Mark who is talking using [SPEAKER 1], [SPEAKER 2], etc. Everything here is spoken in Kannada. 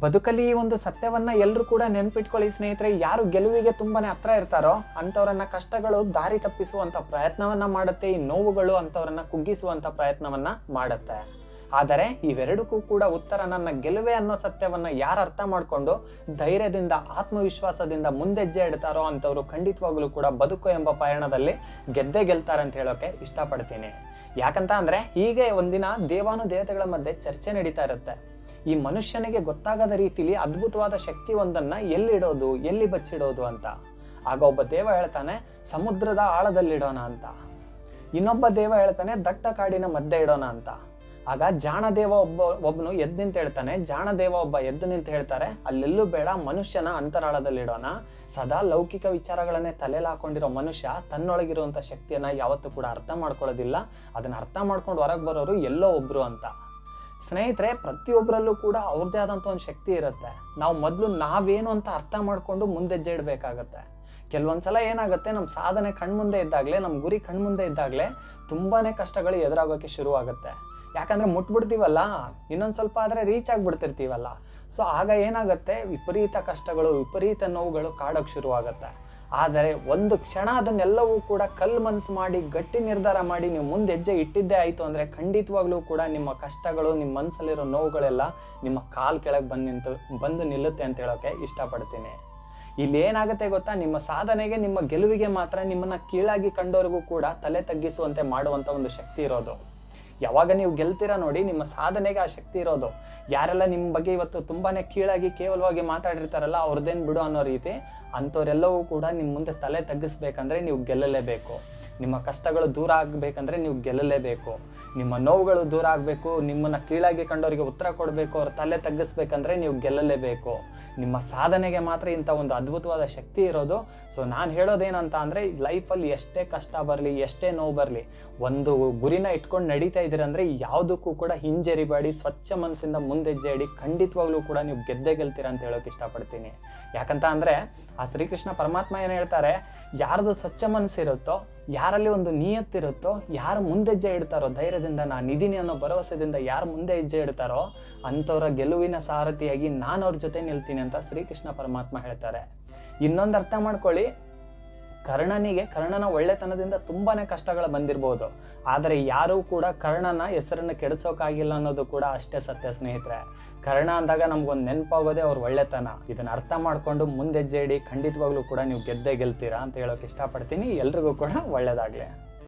[SPEAKER 1] ಬದುಕಲ್ಲಿ ಈ ಒಂದು ಸತ್ಯವನ್ನ ಎಲ್ಲರೂ ಕೂಡ ನೆನ್ಪಿಟ್ಕೊಳ್ಳಿ ಸ್ನೇಹಿತರೆ. ಯಾರು ಗೆಲುವಿಗೆ ತುಂಬಾನೇ ಹತ್ರ ಇರ್ತಾರೋ ಅಂಥವ್ರನ್ನ ಕಷ್ಟಗಳು ದಾರಿ ತಪ್ಪಿಸುವಂತ ಪ್ರಯತ್ನವನ್ನ ಮಾಡುತ್ತೆ, ಈ ನೋವುಗಳು ಅಂಥವ್ರನ್ನ ಕುಗ್ಗಿಸುವಂತ ಪ್ರಯತ್ನವನ್ನ ಮಾಡುತ್ತೆ. ಆದರೆ ಇವೆರಡಕ್ಕೂ ಕೂಡ ಉತ್ತರ ನನ್ನ ಗೆಲುವೆ ಅನ್ನೋ ಸತ್ಯವನ್ನ ಯಾರು ಅರ್ಥ ಮಾಡಿಕೊಂಡು ಧೈರ್ಯದಿಂದ, ಆತ್ಮವಿಶ್ವಾಸದಿಂದ ಮುಂದೆಜ್ಜೆ ಇಡ್ತಾರೋ ಅಂಥವ್ರು ಖಂಡಿತವಾಗ್ಲೂ ಕೂಡ ಬದುಕು ಎಂಬ ಪಯಣದಲ್ಲಿ ಗೆದ್ದೇ ಗೆಲ್ತಾರೆ ಅಂತ ಹೇಳೋಕೆ ಇಷ್ಟಪಡ್ತೀನಿ. ಯಾಕಂತ ಅಂದ್ರೆ ಹೀಗೆ ಒಂದಿನ ದೇವಾನು ದೇವತೆಗಳ ಮಧ್ಯೆ ಚರ್ಚೆ ನಡೀತಾ ಇರುತ್ತೆ. ಈ ಮನುಷ್ಯನಿಗೆ ಗೊತ್ತಾಗದ ರೀತಿಲಿ ಅದ್ಭುತವಾದ ಶಕ್ತಿ ಒಂದನ್ನ ಎಲ್ಲಿಡೋದು, ಎಲ್ಲಿ ಬಚ್ಚಿಡೋದು ಅಂತ. ಆಗ ಒಬ್ಬ ದೇವ ಹೇಳ್ತಾನೆ, ಸಮುದ್ರದ ಆಳದಲ್ಲಿಡೋಣ ಅಂತ. ಇನ್ನೊಬ್ಬ ದೇವ ಹೇಳ್ತಾನೆ, ದಟ್ಟ ಕಾಡಿನ ಮಧ್ಯೆ ಇಡೋಣ ಅಂತ. ಆಗ ಜಾಣ ದೇವ ಒಬ್ಬ ಒಬ್ಬನು ಎದ್ದು ನಿಂತ ಹೇಳ್ತಾನೆ ಜಾಣ ದೇವ ಒಬ್ಬ ಎದ್ದು ನಿಂತು ಹೇಳ್ತಾರೆ, ಅಲ್ಲೆಲ್ಲೂ ಬೇಡ, ಮನುಷ್ಯನ ಅಂತರಾಳದಲ್ಲಿಡೋಣ. ಸದಾ ಲೌಕಿಕ ವಿಚಾರಗಳನ್ನೇ ತಲೆಯಲ್ಲಿ ಹಾಕೊಂಡಿರೋ ಮನುಷ್ಯ ತನ್ನೊಳಗಿರುವಂಥ ಶಕ್ತಿಯನ್ನ ಯಾವತ್ತೂ ಕೂಡ ಅರ್ಥ ಮಾಡ್ಕೊಳ್ಳೋದಿಲ್ಲ. ಅದನ್ನ ಅರ್ಥ ಮಾಡ್ಕೊಂಡು ಹೊರಗೆ ಬರೋರು ಎಲ್ಲೋ ಒಬ್ರು ಅಂತ. ಸ್ನೇಹಿತರೆ ಪ್ರತಿಯೊಬ್ಬರಲ್ಲೂ ಕೂಡ ಅವ್ರದ್ದೇ ಆದಂಥ ಒಂದು ಶಕ್ತಿ ಇರುತ್ತೆ. ನಾವು ಮೊದಲು ನಾವೇನು ಅಂತ ಅರ್ಥ ಮಾಡ್ಕೊಂಡು ಮುಂದೆಜ್ಜೆ ಇಡಬೇಕಾಗತ್ತೆ ಕೆಲವೊಂದ್ಸಲ ಏನಾಗುತ್ತೆ ನಮ್ಮ ಸಾಧನೆ ಕಣ್ಮುಂದೆ ಇದ್ದಾಗಲೇ ನಮ್ಮ ಗುರಿ ಕಣ್ಮುಂದೆ ಇದ್ದಾಗಲೇ ತುಂಬಾನೇ ಕಷ್ಟಗಳು ಎದುರಾಗೋಕೆ ಶುರುವಾಗುತ್ತೆ. ಯಾಕಂದ್ರೆ ಮುಟ್ಬಿಡ್ತೀವಲ್ಲ, ಇನ್ನೊಂದು ಸ್ವಲ್ಪ ಆದರೆ ರೀಚ್ ಆಗಿಬಿಡ್ತಿರ್ತೀವಲ್ಲ. ಸೊ ಆಗ ಏನಾಗುತ್ತೆ, ವಿಪರೀತ ಕಷ್ಟಗಳು, ವಿಪರೀತ ನೋವುಗಳು ಕಾಡೋಕೆ ಶುರುವಾಗುತ್ತೆ. ಆದರೆ ಒಂದು ಕ್ಷಣ ಅದನ್ನೆಲ್ಲವೂ ಕೂಡ ಕಲ್ ಮನ್ಸು ಮಾಡಿ, ಗಟ್ಟಿ ನಿರ್ಧಾರ ಮಾಡಿ ನೀವು ಮುಂದೆ ಹೆಜ್ಜೆ ಇಟ್ಟಿದ್ದೇ ಆಯಿತು ಅಂದರೆ ಖಂಡಿತವಾಗ್ಲೂ ಕೂಡ ನಿಮ್ಮ ಕಷ್ಟಗಳು, ನಿಮ್ಮ ಮನಸ್ಸಲ್ಲಿರೋ ನೋವುಗಳೆಲ್ಲ ನಿಮ್ಮ ಕಾಲು ಕೆಳಗೆ ಬಂದು ನಿಂತು, ಬಂದು ನಿಲ್ಲುತ್ತೆ ಅಂತ ಹೇಳೋಕೆ ಇಷ್ಟಪಡ್ತೀನಿ. ಇಲ್ಲಿ ಏನಾಗುತ್ತೆ ಗೊತ್ತಾ? ನಿಮ್ಮ ಸಾಧನೆಗೆ, ನಿಮ್ಮ ಗೆಲುವಿಗೆ ಮಾತ್ರ ನಿಮ್ಮನ್ನ ಕೀಳಾಗಿ ಕಂಡೋರಿಗೂ ಕೂಡ ತಲೆ ತಗ್ಗಿಸುವಂತೆ ಮಾಡುವಂತ ಒಂದು ಶಕ್ತಿ ಇರೋದು. ಯಾವಾಗ ನೀವು ಗೆಲ್ತೀರಾ ನೋಡಿ ನಿಮ್ಮ ಸಾಧನೆಗೆ ಆ ಶಕ್ತಿ ಇರೋದು. ಯಾರೆಲ್ಲ ನಿಮ್ಮ ಬಗ್ಗೆ ಇವತ್ತು ತುಂಬಾನೇ ಕೀಳಾಗಿ ಕೇವಲವಾಗಿ ಮಾತಾಡಿರ್ತಾರಲ್ಲ ಅವ್ರದ್ದೇನು ಬಿಡು ಅನ್ನೋ ರೀತಿ ಅಂಥವ್ರೆಲ್ಲವೂ ಕೂಡ ನಿಮ್ಮ ಮುಂದೆ ತಲೆ ತಗ್ಗಿಸ್ಬೇಕಂದ್ರೆ ನೀವು ಗೆಲ್ಲಲೇಬೇಕು. ನಿಮ್ಮ ಕಷ್ಟಗಳು ದೂರ ಆಗಬೇಕಂದ್ರೆ ನೀವು ಗೆಲ್ಲಲೇಬೇಕು. ನಿಮ್ಮ ನೋವುಗಳು ದೂರ ಆಗಬೇಕು, ನಿಮ್ಮನ್ನ ಕೀಳಾಗಿ ಕಂಡವರಿಗೆ ಉತ್ತರ ಕೊಡಬೇಕು, ಅವ್ರ ತಲೆ ತಗ್ಗಿಸ್ಬೇಕಂದ್ರೆ ನೀವು ಗೆಲ್ಲಲೇಬೇಕು. ನಿಮ್ಮ ಸಾಧನೆಗೆ ಮಾತ್ರ ಇಂಥ ಒಂದು ಅದ್ಭುತವಾದ ಶಕ್ತಿ ಇರೋದು. ಸೊ ನಾನು ಹೇಳೋದೇನಂತ ಅಂದರೆ, ಲೈಫಲ್ಲಿ ಎಷ್ಟೇ ಕಷ್ಟ ಬರಲಿ, ಎಷ್ಟೇ ನೋವು ಬರಲಿ, ಒಂದು ಗುರಿನ ಇಟ್ಕೊಂಡು ನಡೀತಾ ಇದ್ದೀರಂದ್ರೆ ಯಾವುದಕ್ಕೂ ಕೂಡ ಹಿಂಜರಿಬೇಡಿ, ಸ್ವಚ್ಛ ಮನಸ್ಸಿಂದ ಮುಂದೆಜ್ಜೆ ಇಡಿ ಖಂಡಿತವಾಗ್ಲೂ ಕೂಡ ನೀವು ಗೆದ್ದೇ ಗೆಲ್ತೀರ ಅಂತ ಹೇಳೋಕೆ ಇಷ್ಟಪಡ್ತೀನಿ. ಯಾಕಂತ ಅಂದರೆ, ಆ ಶ್ರೀಕೃಷ್ಣ ಪರಮಾತ್ಮ ಏನು ಹೇಳ್ತಾರೆ? ಯಾರ್ದು ಸ್ವಚ್ಛ ಮನಸ್ಸಿರುತ್ತೋ ಯಾರಲ್ಲಿ ಒಂದು ನಿಯತ್ತಿರುತ್ತೋ ಯಾರು ಮುಂದೆಜ್ಜೆ ಇಡ್ತಾರೋ, ಧೈರ್ಯದಿಂದ ನಾನು ಇದ್ದೀನಿ ಅನ್ನೋ ಭರವಸೆದಿಂದ ಯಾರು ಮುಂದೆ ಹೆಜ್ಜೆ ಇಡ್ತಾರೋ, ಅಂಥವ್ರ ಗೆಲುವಿನ ಸಾರಥಿಯಾಗಿ ನಾನು ಅವ್ರ ಜೊತೆ ನಿಲ್ತೀನಿ ಅಂತ ಶ್ರೀಕೃಷ್ಣ ಪರಮಾತ್ಮ ಹೇಳ್ತಾರೆ. ಇನ್ನೊಂದು ಅರ್ಥ ಮಾಡ್ಕೊಳ್ಳಿ ಕರ್ಣನಿಗೆ, ಕರ್ಣನ ಒಳ್ಳೆತನದಿಂದ ತುಂಬಾನೇ ಕಷ್ಟಗಳು ಬಂದಿರಬಹುದು ಆದರೆ ಯಾರೂ ಕೂಡ ಕರ್ಣನ ಹೆಸರನ್ನು ಕೆಡಿಸೋಕಾಗಿಲ್ಲ ಅನ್ನೋದು ಕೂಡ ಅಷ್ಟೇ ಸತ್ಯ ಸ್ನೇಹಿತರೆ. ಕರ್ಣ ಅಂದಾಗ ನಮ್ಗೊಂದು ನೆನಪಾಗೋದೇ ಅವ್ರ ಒಳ್ಳೆತನ. ಇದನ್ನ ಅರ್ಥ ಮಾಡ್ಕೊಂಡು ಮುಂದೆ ಇಡಿ, ಖಂಡಿತವಾಗ್ಲೂ ಕೂಡ ನೀವು ಗೆದ್ದೇ ಗೆಲ್ತೀರಾ ಅಂತ ಹೇಳೋಕೆ ಇಷ್ಟಪಡ್ತೀನಿ. ಎಲ್ರಿಗೂ ಕೂಡ ಒಳ್ಳೇದಾಗ್ಲಿ.